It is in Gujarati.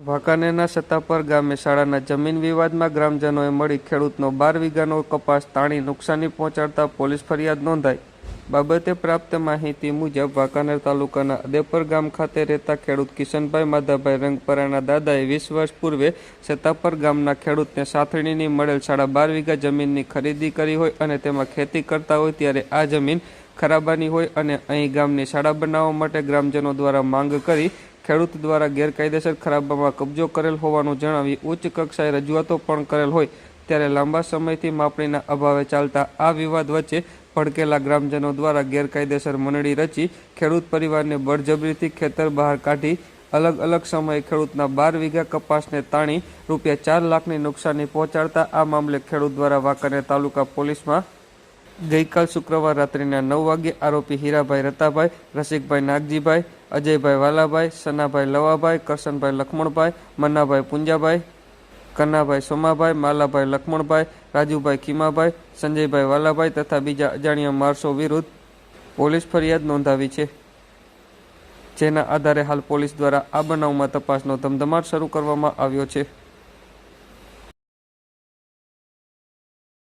વાંકાનેરના સત્તાપર ગામે શાળાના જમીન વિવાદમાં ગ્રામજનોએ મળી ખેડૂતનો બાર વીઘાનો કપાસ તાણી નુકસાની પહોંચાડતા પોલીસ ફરિયાદ નોંધાઈ. બાબતે પ્રાપ્ત માહિતી મુજબ વાંકાનેર તાલુકાના અદેપર ગામ ખાતે રહેતા ખેડૂત કિશનભાઈ માધાભાઈ રંગપરાના દાદાએ વીસ વર્ષ પૂર્વે સત્તાપર ગામના ખેડૂતને સાથણીની મળેલ સાડા બાર વીઘા જમીનની ખરીદી કરી હોય અને તેમાં ખેતી કરતા હોય ત્યારે આ જમીન ખરાબાની હોય અને અહીં ગામની શાળા બનાવવા માટે ગ્રામજનો દ્વારા માંગ કરી ખેડૂત દ્વારા ગેરકાયદેસર ખરાબામાં કબજો કરેલ હોવાનું જણાવી ઉચ્ચ કક્ષાએ રજૂઆતો પણ કરેલ હોય ત્યારે લાંબા સમયથી માપણીના અભાવે ચાલતા આ વિવાદ વચ્ચે ભડકેલા ગ્રામજનો દ્વારા ગેરકાયદેસર મંડળી રચી ખેડૂત પરિવારને બળજબરીથી ખેતર બહાર કાઢી અલગ અલગ સમયે ખેડૂતના બાર વીઘા કપાસને તાણી રૂપિયા ચાર લાખની નુકસાની પહોંચાડતા આ મામલે ખેડૂત દ્વારા વાંકાનેર તાલુકા પોલીસમાં ગઈકાલ શુક્રવાર રાત્રિના નવ વાગ્યે આરોપી હીરાભાઈ રતાભાઈ, રસિકભાઈ નાગજીભાઈ, અજયભાઈ વાલાભાઈ, સનાભાઈ લવાભાઈ, કરશનભાઈ લખમણભાઈ, મન્નાભાઈ પુંજાભાઈ, કન્નાભાઈ સોમાભાઈ, માલાભાઈ લખમણભાઈ, રાજુભાઈ ખીમાભાઈ, સંજયભાઈ વાલાભાઈ તથા બીજા અજાણ્યા માણસો વિરુદ્ધ પોલીસ ફરિયાદ નોંધાવી છે, જેના આધારે હાલ પોલીસ દ્વારા આ બનાવમાં તપાસનો ધમધમાટ શરૂ કરવામાં આવ્યો છે.